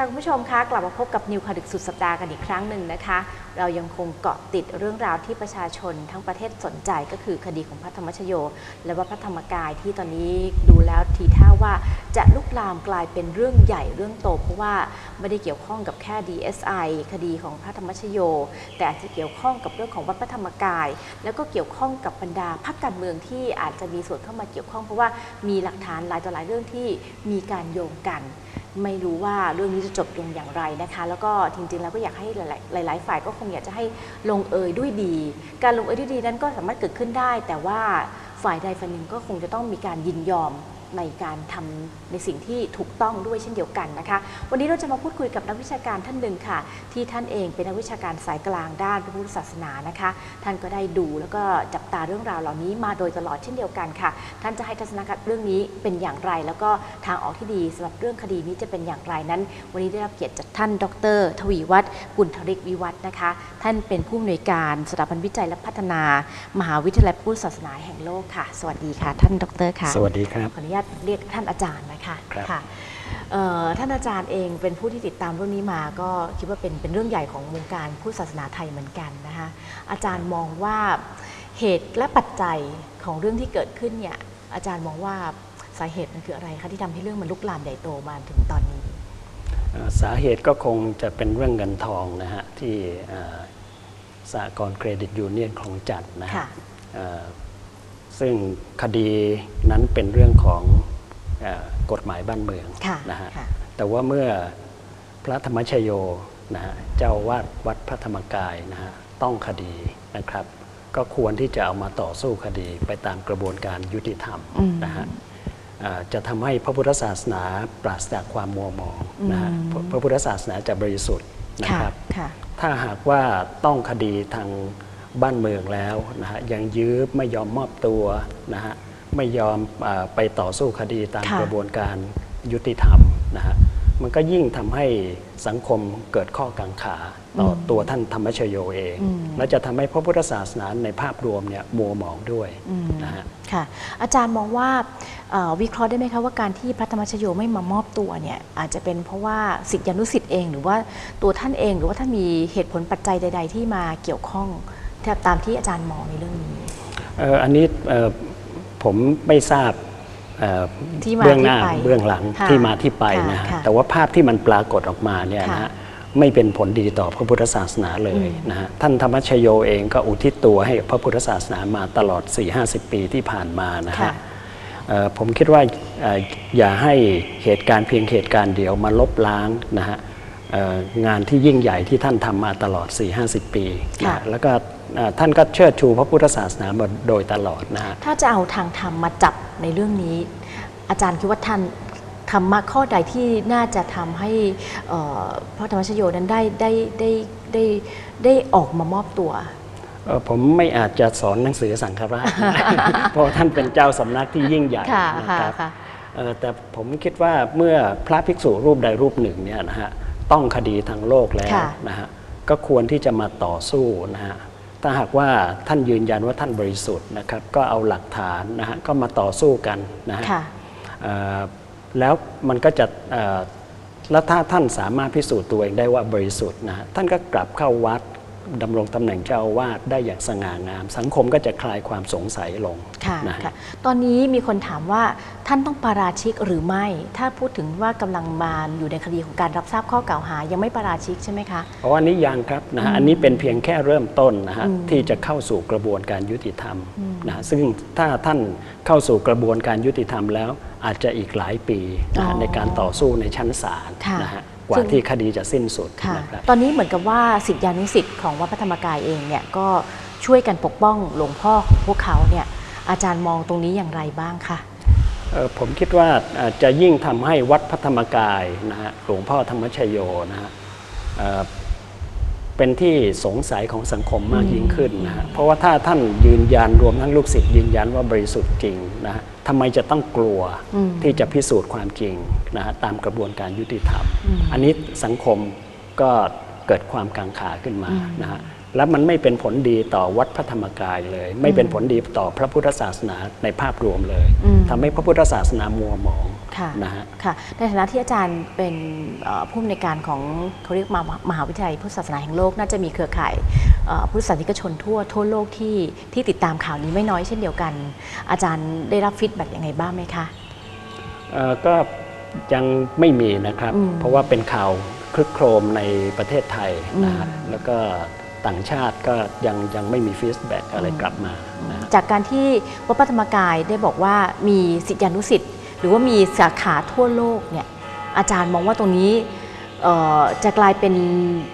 ค่ะคุณผู้ชมคะกลับมาพบกับนิวคดึกสุดสัปดาห์กันอีกครั้งหนึ่งนะคะ เรายังคงเกาะติดเรื่องราวที่ประชาชนทั้งประเทศสนใจก็คือคดีของพระธรรมชโย และว่าพระธรรมกายที่ตอนนี้ดูแล้วทีท่าว่าจะลุกลามกลายเป็นเรื่องใหญ่เรื่องโต เพราะว่าไม่ได้เกี่ยวข้องกับแค่ DSI คดีของพระธรรมชโย แต่อาจจะเกี่ยวข้องกับเรื่องของวัดพระธรรมกาย แล้วก็เกี่ยวข้องกับบรรดาพรรคการเมืองที่อาจจะมีส่วนเข้ามาเกี่ยวข้อง เพราะว่ามีหลักฐานหลายต่อหลายเรื่องที่มีการโยงกัน ไม่รู้ว่าเรื่องนี้จะจบลงอย่างไรนะคะ แล้วก็จริงๆแล้วก็อยากให้หลายๆ ฝ่ายก็คงอยากจะให้ลงเอยด้วยดี การลงเอยด้วยดีนั้นก็สามารถเกิดขึ้นได้ แต่ว่าฝ่ายใดฝ่ายหนึ่งก็คงจะต้องมีการยินยอม ในการทำในสิ่งที่ถูกต้องด้วยเช่นเดียวกันนะคะ วันนี้เราจะมาพูดคุยกับนักวิชาการท่านหนึ่งค่ะ ที่ท่านเองเป็นนักวิชาการสายกลางด้านพระพุทธศาสนานะคะ ท่านก็ได้ดูแล้วก็จับตาเรื่องราวเหล่านี้มาโดยตลอดเช่นเดียวกันค่ะ ท่านจะให้ทัศนคติเรื่องนี้เป็นอย่างไร แล้วก็ทางออกที่ดีสำหรับเรื่องคดีนี้จะเป็นอย่างไรนั้น วันนี้ได้รับเกียรติจากท่าน ดร ทวีวัฒน์กุลธริกวิวัฒน์นะคะ ท่านเป็นผู้อำนวยการสถาบันวิจัยและพัฒนา มหาวิทยาลัยพุทธศาสนาแห่งโลกค่ะ สวัสดีค่ะ ท่านดรค่ะ สวัสดีครับขออนุญาตเรียกท่านอาจารย์นะคะครับ ค่ะเอ่อท่านอาจารย์เองเป็นผู้ที่ติดตามเรื่องนี้มาก็คิดว่าเป็นเป็นเรื่องใหญ่ของวงการพุทธศาสนาไทยเหมือนกันนะคะอาจารย์มองว่าเหตุและปัจจัยของเรื่องที่เกิดขึ้นเนี่ยอาจารย์มองว่าสาเหตุมันคืออะไรคะที่ทำให้เรื่องมันลุกลามใหญ่โตมาถึงตอนนี้ เอ่อสาเหตุก็คงจะเป็นเรื่องเงินทองนะฮะที่เอ่อสหกรณ์เครดิตยูเนียนของจัดนะฮะค่ะ เอ่อ ซึ่งคดีนั้นเป็นเรื่องของเอ่อกฎหมายบ้านเมืองค่ะนะฮะค่ะแต่ว่าเมื่อพระธรรมชโยนะฮะเจ้าอาวาดวัดพระธรรมกายนะฮะต้องคดีนะครับ ก็ควรที่จะเอามาต่อสู้คดีไปตามกระบวนการยุติธรรมอืมนะฮะอ่าจะทำให้พระพุทธศาสนาปราศจากความมัวหมองนะฮะอืมพระพระพุทธศาสนาจะบริสุทธิ์นะค่ะครับค่ะถ้าหากว่าต้องคดีทาง บ้านเมืองแล้วนะฮะยังยื้อไม่ยอมมอบตัวนะฮะไม่ยอมอาไปต่อสู้คดีตามค่ะกระบวนการยุติธรรมนะฮะมันก็ยิ่งทำให้สังคมเกิดข้อกังขาต่ออมตัวท่านธรรมชโยเองอืมและจะทำให้พระพุทธศาสนาในภาพรวมเนี่ยมัวหมองด้วยอืมนะฮะค่ะอาจารย์มองว่าเอ่อวิเคราะห์ได้ไหมคะว่าการที่พระธรรมชโยไม่มามอบตัวเนี่ยอาจจะเป็นเพราะว่าสิทธิานุสิทธิ์เอง หรือว่าตัวท่านเองหรือว่าท่านมีเหตุผลปัจจัยใด ๆ ที่มาเกี่ยวข้อง ตามที่อาจารย์มองในเรื่องนี้เอ่ออันนี้เอ่อผมไม่ทราบเอ่อที่มาเบื้องหน้าที่ไปเบื้องหลังค่ะที่มาที่ไปค่ะนะฮะค่ะแต่ว่าภาพที่มันปรากฏออกมาเนี่ยนะค่ะฮะไม่เป็นผลดีต่อพระพุทธศาสนาเลยอืมนะฮะท่านธรรมชโยเองก็อุทิศตัวให้พระพุทธศาสนามาตลอด 4-50 ปีที่ผ่านมานะค่ะฮะเอ่อผมคิดว่าเอ่ออย่าให้เหตุการณ์เพียงเหตุการณ์เดียวมาลบล้างนะฮะเอ่องานที่ยิ่งใหญ่ที่ท่านทำมาตลอด 4-50 ปีนะค่ะฮะแล้วก็เอ่อ ท่านก็เชิดชูพระพุทธศาสนามาโดยตลอดนะฮะถ้าจะเอาทางธรรมมาจับในเรื่องนี้ อาจารย์คิดว่าท่านธรรมะข้อใดที่น่าจะทำให้เอ่อพระธรรมชโยนั้นได้ได้ได้ได้ได้ออกมามอบตัวเอ่อผมไม่อาจจะสอนหนังสือสังฆราชเพราะท่านเป็นเจ้าสำนักที่ยิ่งใหญ่ค่ะนะค่ะครับค่ะเอ่อแต่ผมคิดว่าเมื่อพระภิกษุรูปใดรูปหนึ่งเนี่ยนะฮะต้องคดีทางโลกแล้วค่ะนะฮะก็ควรที่จะมาต่อสู้นะฮะ ถ้าหากว่าท่านยืนยันว่าท่านบริสุทธิ์นะครับ ก็เอาหลักฐานนะฮะก็มาต่อสู้กันนะฮะค่ะเอ่อแล้วมันก็จะเอ่อแล้วถ้าท่านสามารถพิสูจน์ตัวเองได้ว่าบริสุทธิ์นะฮะท่านก็กลับเข้าวัด ดำรงตำแหน่งเจ้าอาวาสได้อย่างสง่างาม สังคมก็จะคลายความสงสัยลงค่ะนะฮะ ค่ะ ตอนนี้มีคนถามว่าท่านต้องปาราชิกหรือไม่ ถ้าพูดถึงว่ากำลังมาอยู่ในคดีของการรับทราบข้อกล่าวหา ยังไม่ปาราชิกใช่ไหมคะ เพราะว่านี้ยังครับนะฮะอันนี้เป็นเพียงแค่เริ่มต้นนะฮะอืมที่จะเข้าสู่กระบวนการยุติธรรมอืมนะฮะซึ่งถ้าท่านเข้าสู่กระบวนการยุติธรรมแล้ว อาจจะอีกหลายปีนะฮะอ๋อในการต่อสู้ในชั้นศาลค่ะ นะฮะ กซึ่ว่างที่คดีจะสิ้นสุดค่ะนะครับตอนนี้เหมือนกับว่าสิทธิานุสิทธิ์ของวัดพระธรรมกายเองเนี่ยก็ช่วยกันปกป้องหลวงพ่อของพวกเขาเนี่ยอาจารย์มองตรงนี้อย่างไรบ้างคะเอ่อผมคิดว่าเอ่อจะยิ่งทำให้วัดพระธรรมกายนะฮะหลวงพ่อธรรมชโยนะฮะ เอ่อเป็นที่สงสัยของสังคมมากยิ่งขึ้นนะฮะเพราะว่าถ้าท่านยืนยันรวมทั้งลูกศิษย์ยืนยันว่าบริสุทธิ์จริงนะฮะทำไมจะต้องกลัวอืมที่จะพิสูจน์ความจริงนะฮะตามกระบวนการยุติธรรมอืมอันนี้สังคมก็เกิดความกังขาขึ้นมาอืมนะฮะแล้วมันไม่เป็นผลดีต่อวัดพระธรรมกายเลย ไม่เป็นผลดีต่อพระพุทธศาสนาในภาพรวมเลยอืมทำให้พระพุทธศาสนามัวหมอง ค่ะนะฮะค่ะในฐานะที่อาจารย์เป็นเอ่อผู้อำนวยการของเขาเรียกมามหาวิทยาลัยพุทธศาสนาแห่งโลก น่าจะมีเครือข่ายเอ่อพุทธศาสนิกชนทั่วทั่วโลกที่ที่ติดตามข่าวนี้ไม่น้อยเช่นเดียวกัน อาจารย์ได้รับฟีดแบ็กยังไงบ้างไหมคะเอ่อก็ยังไม่มีนะครับอืมเพราะว่าเป็นข่าวคลึกโครมในประเทศไทยนะฮะอืมแล้วก็ต่างชาติก็ยังยังไม่มีฟีดแบ็กอะไรกลับมานะฮะจากการที่วัดพระธรรมกายได้บอกว่ามีสิทธิานุสิทธิ์ หรือว่ามีสาขาทั่วโลกเนี่ยอาจารย์มองว่าตรงนี้เอ่อจะกลายเป็น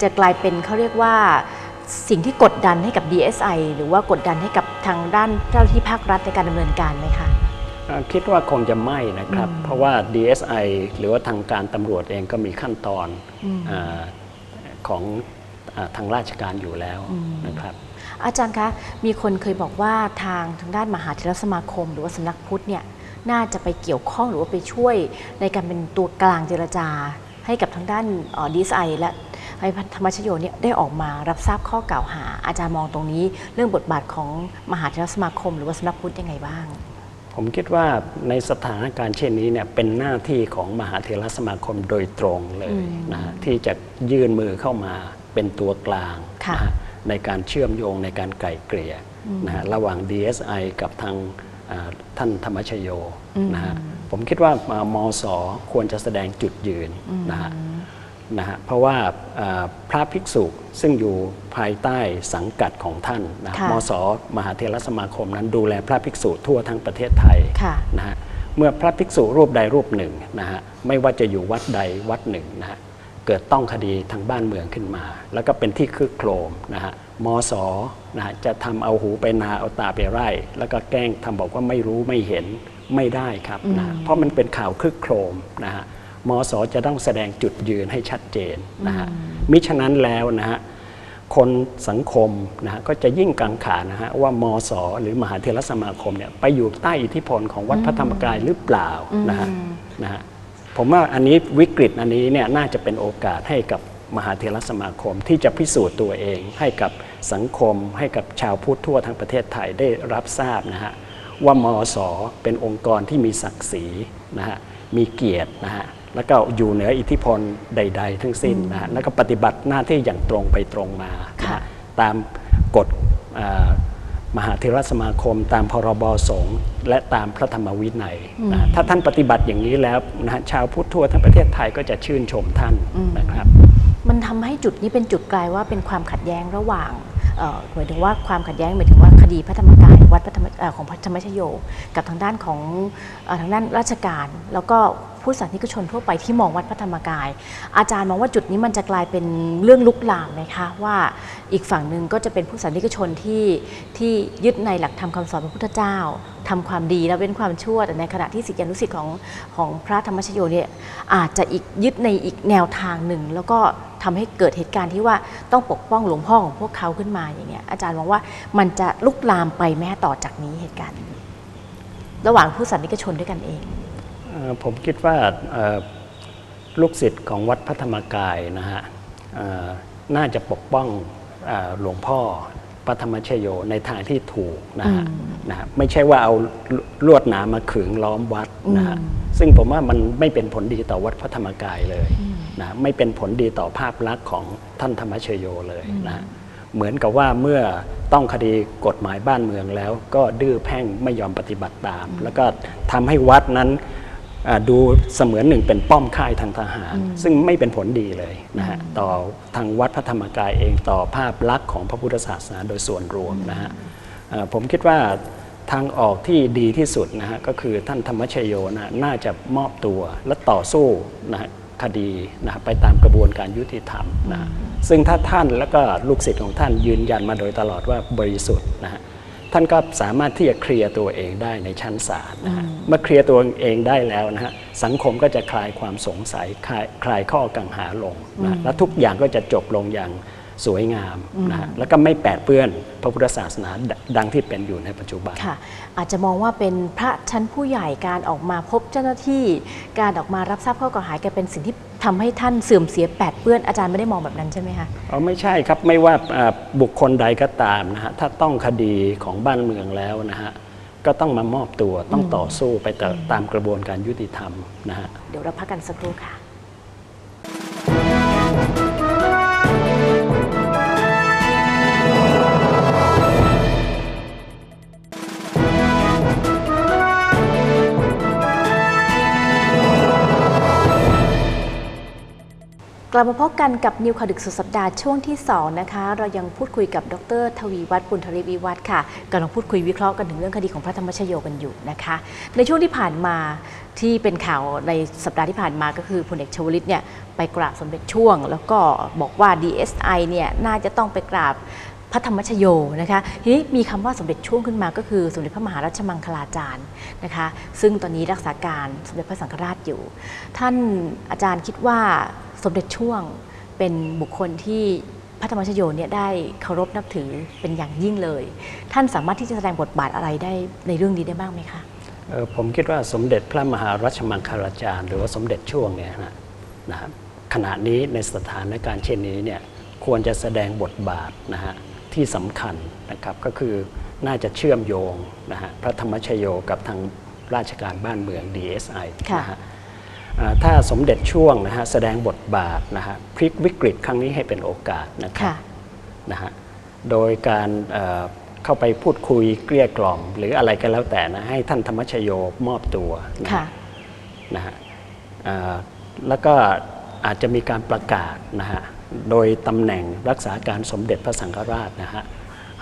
จะกลายเป็นเขาเรียกว่าสิ่งที่กดดันให้กับ DSI หรือว่ากดดันให้กับทางด้านเจ้าหน้าที่ภาครัฐในการดำเนินการไหมคะเอ่อคิดว่าคงจะไม่นะครับอืมเพราะว่า DSI หรือว่าทางการตำรวจเองก็มีขั้นตอนอืมอาของอาทางราชการอยู่แล้วอืมนะครับ อาจารย์คะ มีคนเคยบอกว่าทางทางด้านมหาเถรสมาคม หรือว่าสำนักพุทธเนี่ย น่าจะไปเกี่ยวข้องหรือว่าไปช่วยในการเป็นตัวกลางเจรจา ให้กับทางด้านดีไอและให้ธรรมชโยเนี่ยได้ออกมารับทราบข้อกล่าวหา อาจารย์มองตรงนี้ เรื่องบทบาทของมหาเถรสมาคม หรือว่าสำนักพุทธยังไงบ้าง ผมคิดว่าในสถานการณ์เช่นนี้เนี่ยเป็นหน้าที่ของมหาเถรสมาคมโดยตรงเลยอืมนะฮะที่จะยื่นมือเข้ามาเป็นตัวกลางค่ะนะฮะในการเชื่อมโยงในการไกล่เกลี่ยนะฮะระหว่าง DSI กับทางอ่า ท่านธรรมชโยนะฮะผมคิดว่ามสควรจะแสดงจุดยืนนะฮะนะฮะเพราะว่าเอ่อพระภิกษุซึ่งอยู่ภายใต้สังกัดของท่านนะค่ะมสมหาเทรสมาคมนั้นดูแลพระภิกษุทั่วทั้งประเทศไทยค่ะนะฮะเมื่อพระภิกษุรูปใดรูปหนึ่งนะฮะไม่ว่าจะอยู่วัดใดวัดหนึ่งนะฮะ เกิดต้องคดีทางบ้านเมืองขึ้นมา แล้วก็เป็นที่คึกโครมนะฮะมสนะฮะจะทำเอาหูไปนาเอาตาไปไร่ แล้วก็แกล้งทำบอกว่าไม่รู้ไม่เห็นไม่ได้ครับนะฮะเพราะมันเป็นข่าวคึกโครมนะฮะมสจะต้องแสดงจุดยืนให้ชัดเจนนะฮะมิฉะนั้นแล้วนะฮะคนสังคมนะฮะก็จะยิ่งกังขานะฮะว่ามสหรือมหาเทรสมาคมเนี่ยไปอยู่ใต้อิทธิพลของวัดพระธรรมกายหรือเปล่านะฮะนะฮะ ผมว่าอันนี้วิกฤตอันนี้เนี่ยน่าจะเป็นโอกาสให้กับมหาเทรสมาคมที่จะพิสูจน์ตัวเอง ให้กับสังคม ให้กับชาวพุทธทั่วทั้งประเทศไทยได้รับทราบนะฮะว่ามสเป็นองค์กรที่มีศักดิ์ศรีนะฮะมีเกียรตินะฮะแล้วก็อยู่เหนืออิทธิพลใด ๆ ทั้งสิ้นนะฮะแล้วก็ปฏิบัติหน้าที่อย่างตรงไปตรงมานะะฮะตามกฎ มหาเทรสมาคม ตามพรบสงฆ์และตามพระธรรมวินัยนะฮะถ้าท่านปฏิบัติอย่างนี้แล้วนะฮะชาวพุทธทั่วทั้งประเทศไทยก็จะชื่นชมท่านนะครับ มันทำให้จุดนี้เป็นจุดกลายว่าเป็นความขัดแย้งระหว่างเอ่อหมายถึงว่าความขัดแย้งหมายถึงว่าคดีพระธรรมกายวัดพระธรรมเอ่อของพระธรรมชโย กับทางด้านของเอ่อทางด้านราชการแล้วก็ ผู้สันนิกชนทั่วไปที่มองวัดพระธรรมกาย อาจารย์มองว่าจุดนี้มันจะกลายเป็นเรื่องลุกลามไหมคะว่าอีกฝั่งหนึ่งก็จะเป็นผู้สันนิกชนที่ที่ยึดในหลักธรรมคำสอนพระพุทธเจ้าทำความดีแล้วเป็นความชั่วแต่ในขณะที่สิทธิอนุสิทธิ์ของของพระธรรมชโยเนี่ยอาจจะอีกยึดในอีกแนวทางหนึ่ง แล้วก็ทำให้เกิดเหตุการณ์ที่ว่าต้องปกป้องหลวงพ่อของพวกเขาขึ้นมาอย่างเงี้ยอาจารย์มองว่ามันจะลุกลามไปแม้ต่อจากนี้เหตุการณ์ ระหว่างผู้สันนิกชนด้วยกันเอง ผมคิดว่าเอ่อลูกศิษย์ของวัดพระธรรมกายนะฮะเอ่อน่าจะปกป้องเอ่อหลวงพ่อพระธรรมชโยในทางที่ถูกนะฮะนะฮะไม่ใช่ว่าเอาลวดหนามมาขึงล้อมวัดนะฮะซึ่งผมว่ามันไม่เป็นผลดีต่อวัดพระธรรมกายเลยนะไม่เป็นผลดีต่อภาพลักษณ์ของท่านธรรมชโยเลยนะฮะเหมือนกับว่าเมื่อต้องคดีกฎหมายบ้านเมืองแล้ว ก็ดื้อแพ่งไม่ยอมปฏิบัติตาม แล้วก็ทำให้วัดนั้นอ่า ดูเสมือนหนึ่งเป็นป้อมค่ายทางทหาร ซึ่งไม่เป็นผลดีเลยนะฮะต่อทางวัดพระธรรมกายเองต่อภาพลักษณ์ของพระพุทธศาสนาโดยส่วนรวมนะฮะเอ่อผมคิดว่าทางออกที่ดีที่สุดนะฮะก็คือท่านธรรมชโยนะน่าจะมอบตัวและต่อสู้นะฮะคดีนะฮะไปตามกระบวนการยุติธรรมนะฮะซึ่งถ้าท่านแล้วก็ลูกศิษย์ของท่านยืนยันมาโดยตลอดว่าบริสุทธิ์นะฮะ ท่านก็สามารถที่จะเคลียร์ตัวเองได้ในชั้นศาลนะฮะเมื่อเคลียร์ตัวเองได้แล้วนะฮะสังคมก็จะคลายความสงสัยคลายคลายข้อกังหาลงนะฮะและทุกอย่างก็จะจบลงอย่าง สวยงามนะฮะแล้วก็ไม่แปดเปื้อนพระพุทธศาสนาดดังที่เป็นอยู่ในปัจจุบันค่ะ อาจจะมองว่าเป็นพระชั้นผู้ใหญ่การออกมาพบเจ้าหน้าที่ การออกมารับทราบข้อกล่าวหาแกเป็นสิ่งที่ทำให้ท่านเสื่อมเสียแปดเปื้อนอาจารย์ไม่ได้มองแบบนั้นใช่ไหมคะอ๋อไม่ใช่ครับไม่ว่าอ่าบุคคลใดก็ตามนะฮะถ้าต้องคดีของบ้านเมืองแล้วนะฮะก็ต้องมามอบตัวต้องต่อสู้ไปตาตามกระบวนการยุติธรรมนะฮะเดี๋ยวเราพักกันสักครู่ค่ะ กลับมาพบกันกับนิวข่าวดึกสุดสัปดาห์ช่วงที่ 2 นะคะ เรายังพูดคุยกับดร ทวีวัฒน์ปุณธริวิวัฒน์ค่ะกำลังพูดคุยวิเคราะห์กันถึงเรื่องคดีของพระธรรมชโยกันอยู่นะคะ ในช่วงที่ผ่านมาที่เป็นข่าวในสัปดาห์ที่ผ่านมาก็คือพลเอกชวลิตเนี่ยไปกราบสมเด็จช่วง แล้วก็บอกว่า DSI เนี่ยน่าจะต้องไปกราบพระธรรมชโยนะคะทีนี้มีคำว่าสมเด็จช่วงขึ้นมาก็คือสมเด็จพระมหาราชมังคลาจารย์นะคะ ซึ่งตอนนี้รักษาการสมเด็จพระสังฆราชอยู่ ท่านอาจารย์คิดว่า สมเด็จช่วงเป็นบุคคลที่พระธรรมชโยเนี่ยได้เคารพนับถือเป็นอย่างยิ่งเลย ท่านสามารถที่จะแสดงบทบาทอะไรได้ในเรื่องนี้ได้บ้างไหมคะผมคิดว่าสมเด็จพระมหารัชมังคลาจารย์ หรือว่าสมเด็จช่วงเนี่ยนะนะครับขณะนี้ในสถานการณ์เช่นนี้เนี่ยควรจะแสดงบทบาทนะฮะที่สำคัญนะครับก็คือน่าจะเชื่อมโยงนะฮะพระธรรมชโยกับทางราชการบ้านเมือง DSI นะฮะอ่า ถ้าสมเด็จช่วงนะฮะแสดงบทบาทนะฮะพลิกวิกฤตครั้งนี้ให้เป็นโอกาสนะครับค่ะนะฮะโดยการเอ่อเข้าไปพูดคุยเกลี้ยกล่อม หรืออะไรก็แล้วแต่นะให้ท่านธรรมชโยมอบตัวนะค่ะฮะนะฮะเอ่อแล้วก็อาจจะมีการประกาศนะฮะโดยตำแหน่งรักษาการสมเด็จพระสังฆราชนะฮะ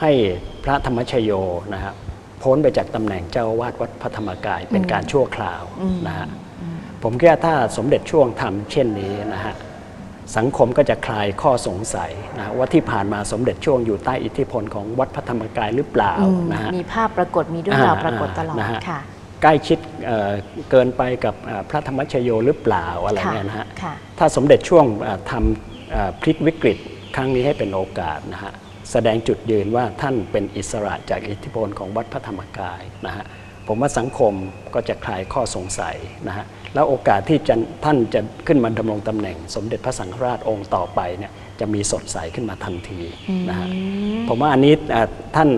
ให้พระธรรมชโยนะฮะพ้นไปจากตำแหน่งเจ้าอาวาดวัดพระธรรมกายเป็นการชั่วคราวนะฮะ ผมคิดว่าถ้าสมเด็จช่วงทำเช่นนี้นะฮะสังคมก็จะคลายข้อสงสัยนะว่าที่ผ่านมาสมเด็จช่วงอยู่ใต้อิทธิพลของวัดพระธรรมกายหรือเปล่าอืมนะฮะมีภาพปรากฏมีเรื่องราวปรากฏตลอดนะฮะค่ะใกล้ชิดเอ่อเกินไปกับเอ่อพระธรรมชโยหรือเปล่าอะไรค่ะเนี่ยนะฮะค่ะถ้าสมเด็จช่วงเอ่อทำเอ่อพลิกวิกฤตครั้งนี้ให้เป็นโอกาสนะฮะแสดงจุดยืนว่าท่านเป็นอิสระจากอิทธิพลของวัดพระธรรมกายนะฮะ ผมว่าสังคมก็จะคลายข้อสงสัยนะฮะแล้วโอกาสที่จะท่านจะขึ้นมาดำรงตำแหน่ง สมเด็จพระสังฆราชองค์ต่อไปเนี่ยจะมีสดใสขึ้นมาทันทีนะฮะผมว่าอันนี้เอ่อท่าน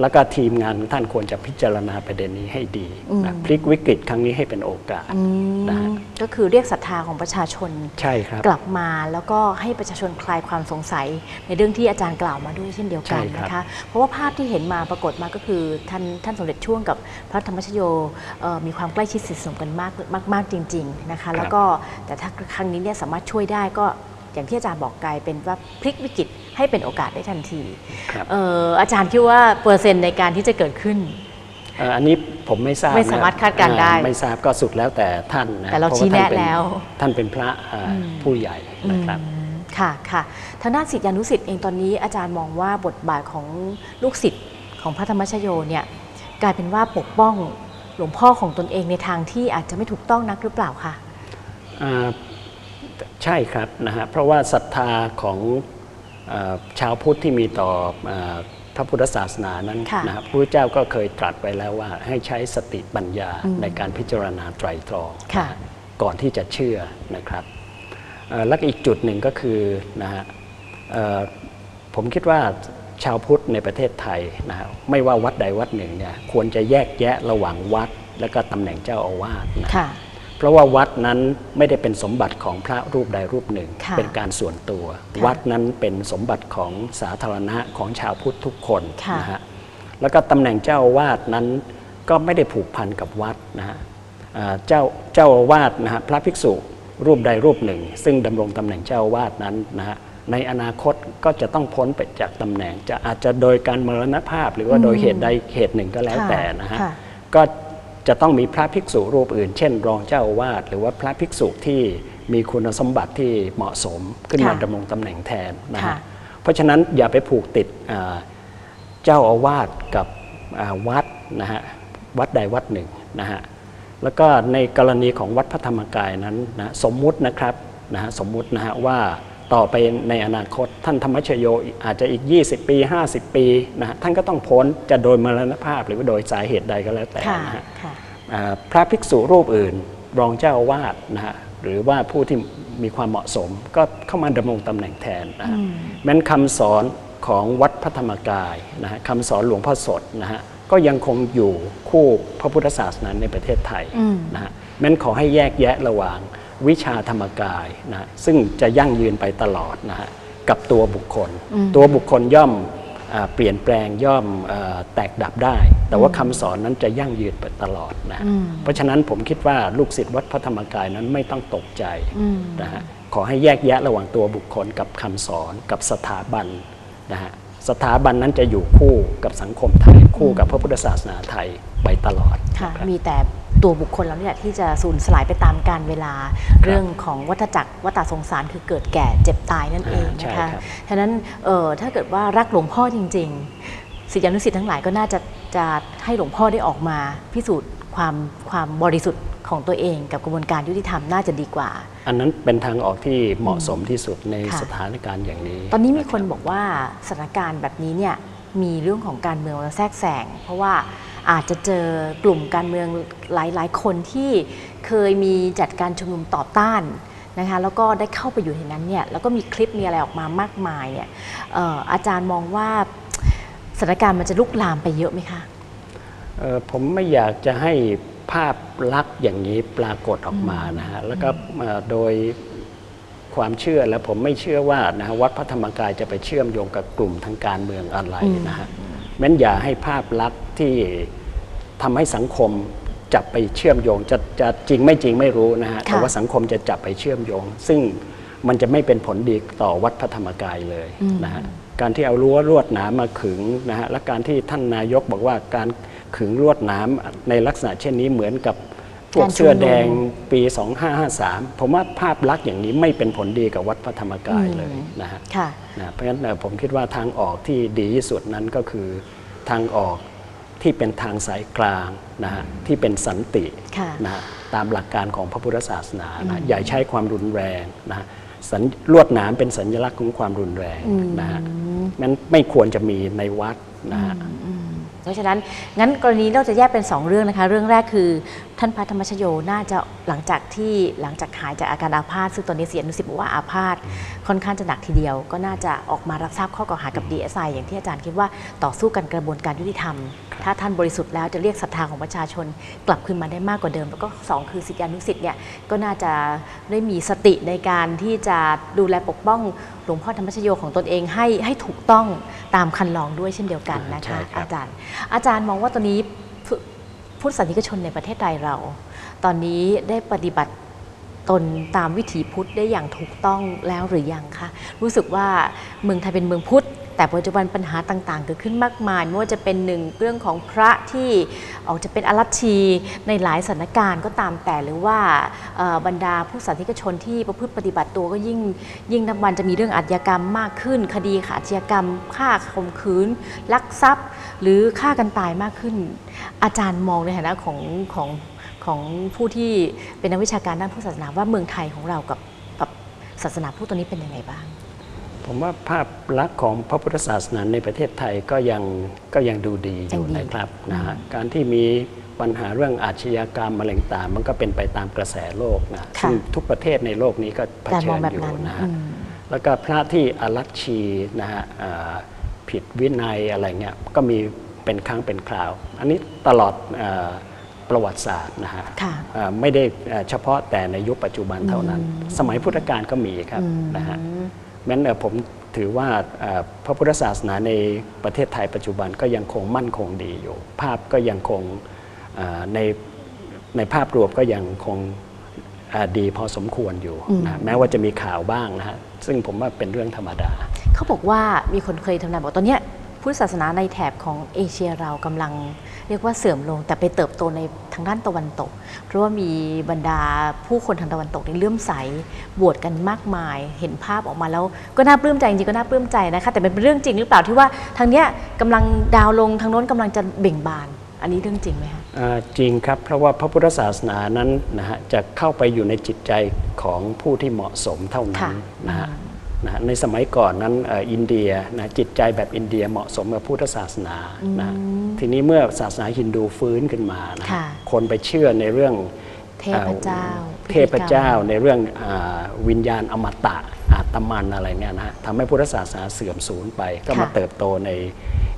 แล้วก็ทีมงานของท่านควรจะพิจารณาประเด็นนี้ให้ดีนะพลิกวิกฤตครั้งนี้ให้เป็นโอกาสนะฮะก็คือเรียกศรัทธาของประชาชนใช่ครับกลับมาแล้วก็ให้ประชาชนคลายความสงสัย ในเรื่องที่อาจารย์กล่าวมาด้วยเช่นเดียวกันใช่ครับนะคะเพราะว่าภาพที่เห็นมาปรากฏมาก็คือท่านท่านสมเด็จช่วงกับพระธรรมชโยเอ่อมีความใกล้ชิดสนิทสนมกันมากมากมากจริง ๆนะคะ แล้วก็แต่ถ้าครั้งนี้เนี่ยสามารถช่วยได้ก็ อย่างที่อาจารย์บอกกลายเป็นว่าพลิกวิกฤตให้เป็นโอกาสได้ทันทีครับเอ่ออาจารย์คิดว่าเปอร์เซ็นต์ในการที่จะเกิดขึ้นเอ่ออันนี้ผมไม่ทราบไม่สามารถนะคาดการณ์ได้อ่ไม่ทราบก็สุดแล้วแต่ท่านนะแต่เราพะชี้แนะท่าเป็แล้ว ท่านเป็นพระอ่าผู้ใหญ่นะครับอืมค่ะค่ะทางด้านศิษยานุศิษย์เองตอนนี้อาจารย์มองว่าบทบาทของลูกศิษย์ของพระธรรมชโยเนี่ยกลายเป็นว่าปกป้องหลวงพ่อของตนเองในทางที่อาจจะไม่ถูกต้องนักหรือเปล่าคะอ่า ใช่ครับนะฮะเพราะว่าศรัทธาของเออชาวพุทธที่มีต่อเออพระพุทธศาสนานั้นค่ะนะครับพระพุทธเจ้าก็เคยตรัสไว้แล้วว่าให้ใช้สติปัญญาในการพิจารณาไตรตรองค่ะนะฮะก่อนที่จะเชื่อนะครับเอ่อและอีกจุดหนึ่งก็คือนะฮะเอ่อผมคิดว่าชาวพุทธในประเทศไทยนะฮะไม่ว่าวัดใดวัดหนึ่งเนี่ยควรจะแยกแยะระหว่างวัด และก็ตำแหน่งเจ้าอาวาสนะค่ะ เพราะว่าวัดนั้นไม่ได้เป็นสมบัติของพระรูปใดรูปหนึ่ง ค่ะเป็นการส่วนตัว ค่ะวัดนั้นเป็นสมบัติของสาธารณะของชาวพุทธทุกคนค่ะ นะฮะแล้วก็ตำแหน่งเจ้าอาวาสนั้นก็ไม่ได้ผูกพันกับวัดนะฮะอ่าเจ้าเจ้าอาวาสนะฮะพระภิกษุรูปใดรูปหนึ่ง ซึ่งดำรงตำแหน่งเจ้าอาวาสนั้นนะฮะในอนาคตก็จะต้องพ้นไปจากตำแหน่ง จะอาจจะโดยการมรณภาพ หรือว่าโดยเหตุใดเหตุหนึ่งก็แล้วแต่นะฮะ ค่ะ ก็ จะต้องมีพระภิกษุรูปอื่น เช่น รองเจ้าอาวาสหรือว่าพระภิกษุที่มีคุณสมบัติที่เหมาะสมขึ้นมาค่ะดำรงตำแหน่งแทนนะค่ะ ฮะเพราะฉะนั้นอย่าไปผูกติดอ่าเจ้าอาวาสกับอ่าวัดนะฮะวัดใดวัดหนึ่งนะฮะแล้วก็ในกรณีของวัดพระธรรมกายนั้นนะสมมุตินะครับนะฮะสมมุตินะฮะว่า ต่อไปในอนาคต ท่านธรรมชโยอาจจะอีก 20 ปี 50 ปีนะฮะท่านก็ต้องพ้นจะโดยมรณภาพหรือว่าโดยสาเหตุใดก็แล้วแต่ค่ะนะฮะค่ะอ่าพระภิกษุรูปอื่นรองเจ้าอาวาสนะฮะหรือว่าผู้ที่มีความเหมาะสมก็เข้ามาดำรงตำแหน่งแทนนะฮะแม้นคำสอนของวัดพระธรรมกายนะฮะคำสอนหลวงพ่อสดนะฮะก็ยังคงอยู่คู่พระพุทธศาสนาในประเทศไทยอืมนะฮะแม้นขอให้แยกแยะระหว่าง วิชาธรรมกายนะซึ่งจะยั่งยืนไปตลอดนะฮะกับตัวบุคคล ตัวบุคคลย่อมอาเปลี่ยนแปลงย่อมเออแตกดับได้ แต่ว่าคำสอนนั้นจะยั่งยืนไปตลอดนะเพราะฉะนั้นผมคิดว่าลูกศิษย์วัดพระธรรมกายนั้นไม่ต้องตกใจนะฮะขอให้แยกแยะระหว่างตัวบุคคลกับคำสอนกับสถาบันนะฮะสถาบันนั้นจะอยู่คู่กับสังคมไทยคู่กับพระพุทธศาสนาไทยไปตลอดค่ะนะครับมีแต่ ตัวบุคคลเราเนี่ยที่จะสูญสลายไปตามกาลเวลา เรื่องของวัฏจักรวัฏสงสารคือเกิดแก่เจ็บตายนั่นเองอ่าใช่นะคะครับฉะนั้นเอ่อถ้าเกิดว่ารักหลวงพ่อจริง ๆศิษยานุศิษย์ทั้งหลายก็น่าจะจะให้หลวงพ่อได้ออกมาพิสูจน์ความความบริสุทธิ์ของตัวเองกับกระบวนการยุติธรรมน่าจะดีกว่า อันนั้นเป็นทางออกที่เหมาะสมที่สุดในค่ะสถานการณ์อย่างนี้ ตอนนี้มีคนะรับบอกว่าสถานการณ์แบบนี้เนี่ยมีเรื่องของการเมืองมาแทรกแซงเพราะว่า อาจจะเจอกลุ่มการเมืองหลายๆ คนที่เคยมีจัดการชุมนุมต่อต้านนะคะแล้วก็ได้เข้าไปอยู่ในนั้นเนี่ยแล้วก็มีคลิปมีอะไรออกมามากมายเนี่ยเอ่ออาจารย์มองว่าสถานการณ์มันจะลุกลามไปเยอะไหมคะเอ่อผมไม่อยากจะให้ภาพลักษณ์อย่างนี้ปรากฏออกมานะฮะแล้วก็เอ่อโดยความเชื่อและผมไม่เชื่อว่านะฮะวัดพระธรรมกายจะไปเชื่อมโยงกับกลุ่มทางการเมืองอะไรนะฮะแม้นอย่าให้ภาพลักษณ์ ที่ทำให้สังคมจับไปเชื่อมโยงจะจะจริงไม่จริงไม่รู้นะฮะค่ะแต่ว่าสังคมจะจับไปเชื่อมโยง ซึ่งมันจะไม่เป็นผลดีต่อวัดพระธรรมกายเลยนะฮะการที่เอารั้วลวดหนามมาขึงนะฮะและการที่ท่านนายกบอกว่าการขึงลวดหนามในลักษณะเช่นนี้เหมือนกับพวกการชุมนุมเสื้อแดงปี 2553 ผมว่าภาพลักษณ์อย่างนี้ไม่เป็นผลดีกับวัดพระธรรมกายเลยนะฮะค่ะนะเพราะฉะนั้นเอ่อผมคิดว่าทางออกที่ดีที่สุดนั้นก็คือทางออก ที่เป็นทางสายกลางนะฮะที่เป็นสันติค่ะนะฮะตามหลักการของพระพุทธศาสนานะอย่าใช้ความรุนแรงนะฮะสัญลวดหนามเป็นสัญลักษณ์ของความรุนแรงนะฮะนั้นไม่ควรจะมีในวัดนะฮะเพราะฉะนั้นงั้นกรณีเราจะแยกเป็น 2 เรื่องนะคะ เรื่องแรกคือ ท่านพระธรรมชโยน่าจะหลังจากที่หลังจากหายจากอาการอาพาธซึ่งตอนนี้เสียนุสิตบอกว่าอาพาธค่อนข้างจะหนักทีเดียว ก็น่าจะออกมารับทราบข้อกล่าวหากับ DSI อย่างที่อาจารย์คิดว่าต่อสู้กันกระบวนการยุติธรรม ถ้าท่านบริสุทธิ์แล้วจะเรียกศรัทธาของประชาชน กลับคืนมาได้มากกว่าเดิม แล้วก็สองคือศิษยานุสิษย์เนี่ยก็น่าจะได้มีสติในการที่จะดูแลปกป้องหลวงพ่อธรรมชโยของตนเองให้ให้ถูกต้องตามคันลองด้วยเช่นเดียวกันนะใช่คะครับอาจารย์ อาจารย์มองว่าตอนนี้ พุทธศาสนิกชนในประเทศไทยเรา ตอนนี้ได้ปฏิบัติตนตามวิถีพุทธได้อย่างถูกต้องแล้วหรือยังคะรู้สึกว่าเมืองไทยเป็นเมืองพุทธ แต่ปัจจุบันปัญหาต่างๆ เกิดขึ้นมากมายไม่ว่าจะเป็นหนึ่งเรื่องของพระที่ออกจะเป็นอรัชีในหลายสถานการณ์ก็ตามแต่หรือว่าบรรดาผู้สาธิกชนที่ประพฤติปฏิบัติตัวก็ยิ่งยิ่งนับวันจะมีเรื่องอาชญากรรมมากขึ้น คดีอาชญากรรมฆ่าข่มขืนลักทรัพย์ หรือฆ่ากันตายมากขึ้น อาจารย์มองในฐานะของของของผู้ที่เป็นนักวิชาการด้านพุทธศาสนาว่าเมืองไทยของเรากับกับศาสนาพุทธตัวนี้เป็นยังไงบ้าง ผมว่าภาพลักษณ์ของพระพุทธศาสนาในประเทศไทยก็ยังก็ยังดูดีอยู่ยังดีนะครับนะฮะการที่มีปัญหาเรื่องอาชญากรรมอะไรต่างๆมันก็เป็นไปตามกระแสโลกนะค่ะซึ่งทุกประเทศในโลกนี้ก็เผแต่ชิมองญแบบอยู่นั้นนะอืฮะมแล้วก็พระที่อรัชชีนะฮะอ่าผิดวินัยอะไรเงี้ยก็มีเป็นครั้งเป็นคราว อันนี้ตลอดเออประวัติศาสตร์นะฮะค่ะอ่าไม่ได้เอ่อเฉพาะแต่ในยุคปัจจุบันเท่านั้น สมัยพุทธกาลก็มีครับนะฮะ แม้นเอ่อผมถือว่าเอ่อพระพุทธศาสนาในประเทศไทยปัจจุบันก็ยังคงมั่นคงดีอยู่ ภาพก็ยังคงอ่าในในภาพรวมก็ยังคงอ่าดีพอสมควรอยู่นะแม้ว่าจะมีข่าวบ้างนะฮะซึ่งผมว่าเป็นเรื่องธรรมดา เขาบอกว่ามีคนเคยทำนายบอกตอนเนี้ย พุทธศาสนาในแถบของเอเชียเรากำลังเรียกว่าเสื่อมลงแต่ไปเติบโตในทางด้านตะวันตก เพราะว่ามีบรรดาผู้คนทางตะวันตกนี่เลื่อมใสบวชกันมากมาย เห็นภาพออกมาแล้วก็น่าปลื้มใจจริงๆก็น่าปลื้มใจนะคะแต่เป็นเรื่องจริงหรือเปล่าที่ว่าทางเนี้ยกำลังดาวน์ลงทางโน้นกำลังจะเบ่งบาน อันนี้เรื่องจริงไหมคะอ่าจริงครับเพราะว่าพระพุทธศาสนานั้นนะฮะจะเข้าไปอยู่ในจิตใจของผู้ที่เหมาะสมเท่านั้นค่ะนะฮะ นะฮะในสมัยก่อนนั้นเอ่ออินเดียนะจิตใจแบบอินเดียเหมาะสมกับพุทธศาสนานะฮะทีนี้เมื่อศาสนาฮินดูฟื้นขึ้นมานะฮะค่ะคนไปเชื่อในเรื่องเทพเจ้า เทพเจ้าในเรื่องอาวิญญาณอมตะอาตมันอะไรเนี่ยนะฮะทำให้พุทธศาสนาเสื่อมสูญไป ก็มาค่ะเติบโตใน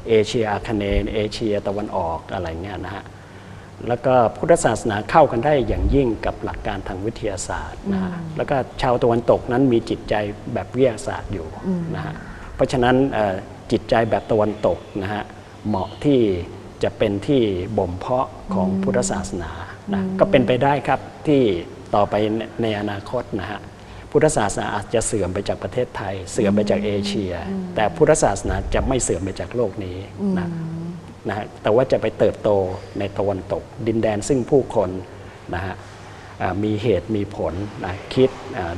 เอเชียอาคเนย์เอเชียตะวันออกอะไรเงี้ยนะฮะ แล้วก็พุทธศาสนาเข้ากันได้อย่างยิ่งกับหลักการทางวิทยาศาสตร์นะฮะแล้วก็ชาวตะวันตกนั้นมีจิตใจแบบวิทยาศาสตร์อยู่นะฮะเพราะฉะนั้นเอ่อจิตใจแบบตะวันตกนะฮะเหมาะที่จะเป็นที่บ่มเพาะของพุทธศาสนานะก็เป็นไปได้ครับที่ต่อไปในในอนาคตนะฮะพุทธศาสนาอาจจะเสื่อมไปจากประเทศไทย เสื่อมไปจากเอเชีย แต่พุทธศาสนาจะไม่เสื่อมไปจากโลกนี้นะ นะฮะแต่ว่าจะไปเติบโตในตะวันตก ดินแดนซึ่งผู้คนนะฮะอ่ามีเหตุมีผลนะคิดอ่า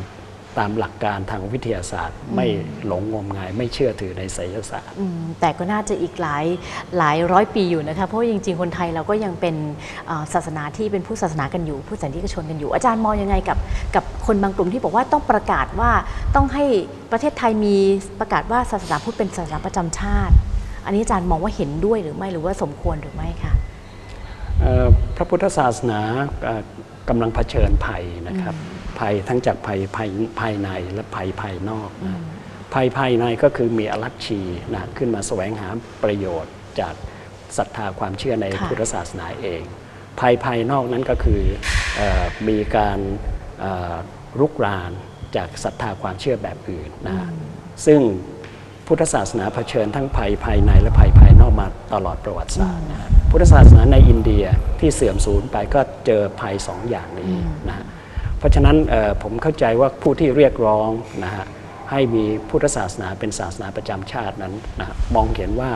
ตามหลักการทางวิทยาศาสตร์ ไม่หลงงมงายไม่เชื่อถือในไสยศาสตร์อืมแต่ก็น่าจะอีกหลายหลายร้อยปีอยู่นะคะเพราะว่าจริงๆคนไทยเราก็ยังเป็นเอ่อศาสนาที่เป็นผู้ศาสนากันอยู่ ผู้สันติกชนกันอยู่ อาจารย์มองยังไงกับกับคนบางกลุ่มที่บอกว่าต้องประกาศว่าต้องให้ประเทศไทยมีประกาศว่าศาสนาพุทธเป็นศาสนาประจำชาติ อันนี้อาจารย์มองว่าเห็นด้วยหรือไม่หรือว่าสมควรหรือไม่คะเอ่อพระพุทธศาสนาเอ่อกำลังเผชิญภัยนะครับ ภัยทั้งจากภัยภายภายในและภัยภายนอกนะภัยภายในก็คือมีอรัชชีนะขึ้นมาแสวงหาประโยชน์จากศรัทธาความเชื่อในค่ะพุทธศาสนาเอง ภัยภายนอกนั้นก็คือเออมีการเอ่อรุกรานจากศรัทธาความเชื่อแบบอื่นนะฮะซึ่ง พุทธศาสนาเผชิญทั้งภัยภายในและภัยภายนอกมาตลอดประวัติศาสตร์นะฮะพุทธศาสนาในอินเดียที่เสื่อมสูญไปก็เจอภัยสองอย่างนี้นะฮะเพราะฉะนั้นเอ่อผมเข้าใจว่าผู้ที่เรียกร้องนะฮะให้มีพุทธศาสนาเป็นศาสนาประจำชาตินั้นนะฮะมองเห็นว่า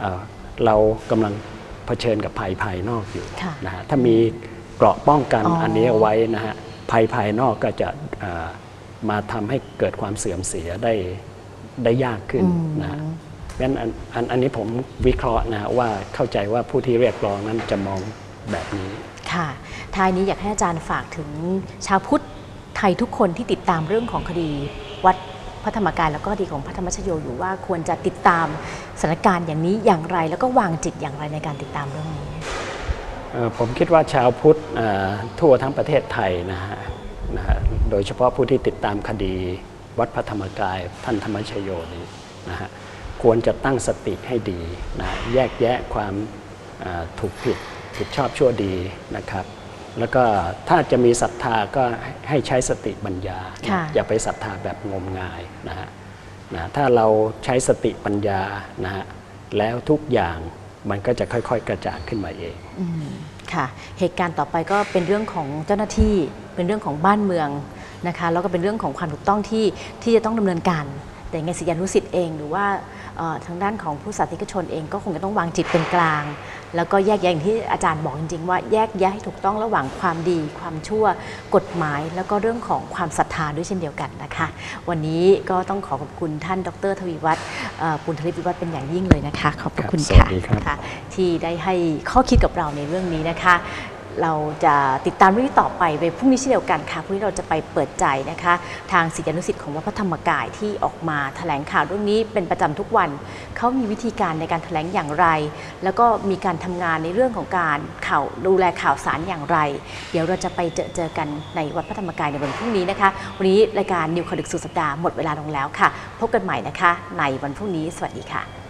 เอ่อเรากำลังเผชิญกับภัยภายนอกอยู่ค่ะนะฮะถ้ามีเกราะป้องกันอ๋ออัอันนี้เอาไว้นะฮะภัยภายนอกก็จะเอ่อมาทำให้เกิดความเสื่อมเสียได้ ได้ยากขึ้นนะฮะงั้นอันอันอันนี้ผมวิเคราะห์นะฮะว่าเข้าใจว่าผู้ที่เรียกร้องนั้นจะมองแบบนี้ ค่ะ ท้ายนี้อยากให้อาจารย์ฝากถึงชาวพุทธไทยทุกคนที่ติดตามเรื่องของคดีวัดพระธรรมกายแล้วก็คดีของพระธรรมชโยอยู่ว่าควรจะติดตามสถานการณ์อย่างนี้อย่างไร แล้วก็วางจิตอย่างไรในการติดตามเรื่องนี้ เอ่อผมคิดว่าชาวพุทธเอ่อทั่วทั้งประเทศไทยนะฮะนะฮะโดยเฉพาะผู้ที่ติดตามคดี วัดพระธรรมกายท่านธรรมชโยนี้นะฮะควรจะตั้งสติให้ดีนะแยกแยะความเอ่อถูกผิดผิดชอบชั่วดีนะครับ แล้วก็ถ้าจะมีศรัทธาก็ให้ใช้สติปัญญานะค่ะอย่าไปศรัทธาแบบงมงายนะฮะนะถ้าเราใช้สติปัญญานะฮะแล้วทุกอย่างมันก็จะค่อยๆ กระจ่างขึ้นมาเองอืมค่ะ เหตุการณ์ต่อไปก็เป็นเรื่องของเจ้าหน้าที่เป็นเรื่องของบ้านเมือง นะคะแล้วก็เป็นเรื่องของความถูกต้องที่ที่จะต้องดำเนินการ แต่ยังไงศิษยานุสิษย์เอง หรือว่าเอ่อทางด้านของผู้สาธารนิกชนเองก็คงจะต้องวางจิตเป็นกลาง แล้วก็แยกแยะอย่างที่อาจารย์บอกจริง ๆ ว่าแยกแยะให้ถูกต้องระหว่างความดี ความชั่วกฎหมาย แล้วก็เรื่องของความศรัทธาด้วยเช่นเดียวกันนะคะ วันนี้ก็ต้องขอขอบคุณท่านดร ทวีวัฒน์เอ่อปุณธริศวิวัฒน์เป็นอย่างยิ่งเลยนะคะ ขอบพระคุณครับสวัค่ะสดีครับค่ะที่ได้ให้ข้อคิดกับเราในเรื่องนี้นะคะ เราจะติดตามเรื่องนี้ต่อไปในพรุ่งนี้เช่นเดียวกันค่ะพรุ่งนี้เราจะไปเปิดใจนะคะ ทางศิษยานุสิษย์ของวัดพระธรรมกายที่ออกมาแถลงข่าวเรื่องนี้เป็นประจำทุกวันเขามีวิธีการในการแถลงอย่างไร แล้วก็มีการทำงานในเรื่องของการข่าวดูแลข่าวสารอย่างไร เดี๋ยวเราจะไปเจอเจอกันในวัดพระธรรมกายในวันพรุ่งนี้นะคะ วันนี้รายการนิวคอดึกสุดสัปดาห์หมดเวลาลงแล้วค่ะ พบกันใหม่นะคะ ในวันพรุ่งนี้สวัสดีค่ะ